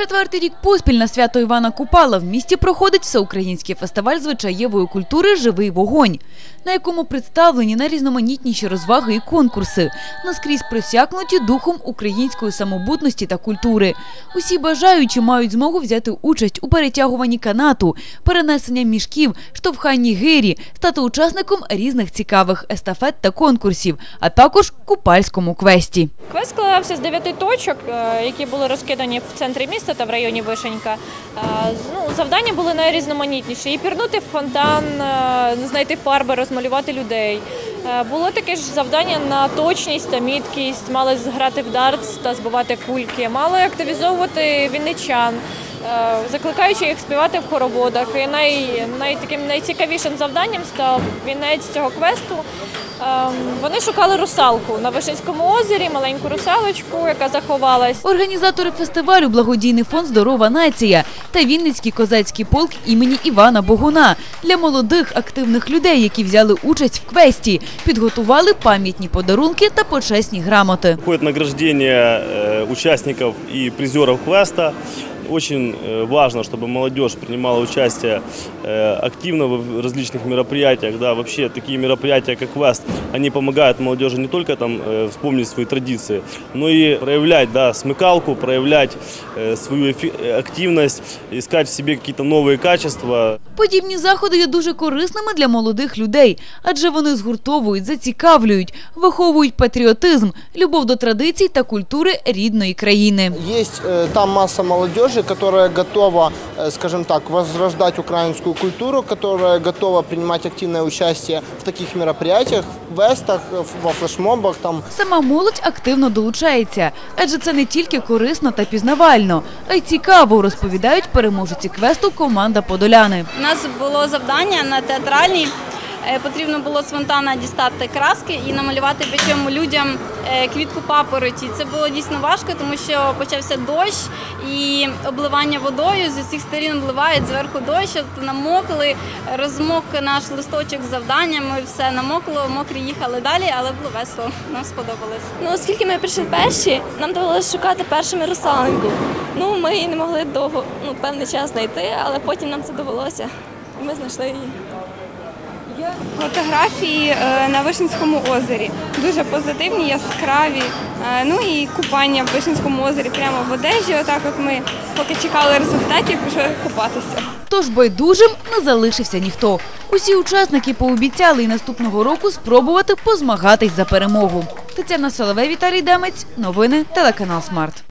Четвертий рік поспіль на свято Івана Купала в місті проходить всеукраїнський фестиваль звичаєвої культури Живий вогонь, на якому представлені найрізноманітніші розваги і конкурси, наскрізь присякнуті духом української самобутності та культури. Усі бажаючі мають змогу взяти участь у перетягуванні канату, перенесенні мішків, штовханні гирі, стати учасником різних цікавих естафет та конкурсів, а також купальському квесті. Квест складався з дев'яти точок, е, які були розкидані в центрі міста та в районі Вишенька. Ну, завдання були найрізноманітніші. І пірнути в фонтан, е, знайти фарби, розмалювати людей. Е, Було таке ж завдання на точність та міткість, мали зграти в дартс та збивати кульки, мали активізовувати вінничан. Е, Закликаючи їх співати в хороводах, і най, най, таким найцікавішим завданням став вінець цього квесту. Ем, Вони шукали русалку на Вишинському озері, маленьку русалочку, яка заховалась. Організатори фестивалю благодійний фонд Здорова нація та Вінницький козацький полк імені Івана Богуна для молодих активних людей, які взяли участь в квесті, підготували пам'ятні подарунки та почесні грамоти. Проходит награждение э, участников и призеров квеста. Очень э, важно, чтобы молодежь принимала участие э, активно в различных мероприятиях. Да, вообще такие мероприятия, как квест, они помогают молодежи не только там э, вспомнить свои традиции, но и проявлять да, смыкалку, проявлять э, свою эфи- э, активность, искать в себе какие-то новые качества. Подібні заходи є дуже корисними для молодих людей, адже вони згуртовують, зацікавлюють, виховують патріотизм, любов до традицій та культури рідної країни. Есть э, там масса молодежи, которая готова, э, скажем так, возрождать украинскую культуру, которая готова принимать активное участие в таких мероприятиях, в вестах, э, во флешмобах, там Сама молодь активно долучається, адже це не тільки корисно та пізнавально, а й цікаво розповідають переможці квесту команда Подоляни. У нас було завдання на театральній. Е, Потрібно було з фонтана дістати краски і намалювати причому людям е, квітку папороті. Це було дійсно важко, тому що почався дощ і обливання водою з усіх сторін обливають зверху дощ, от намокли, розмок наш листочок з завданнями, все намокло, мокрі їхали далі, але було весело. Нам сподобалось. Ну, оскільки ми прийшли перші, нам довелося шукати першими русалоньку. Ну, ми її не могли довго, ну, певний час знайти, але потім нам це довелося. Ми знайшли її. Фотографії е, на Вишинському озері дуже позитивні, яскраві. Е, Ну і купання в Вишинському озері прямо в одежі. Отак, от ми поки чекали результатів, пішли купатися. Тож байдужим не залишився ніхто. Усі учасники пообіцяли і наступного року спробувати позмагатись за перемогу. Тетяна Соловей, Віталій Демець. Новини телеканал Смарт.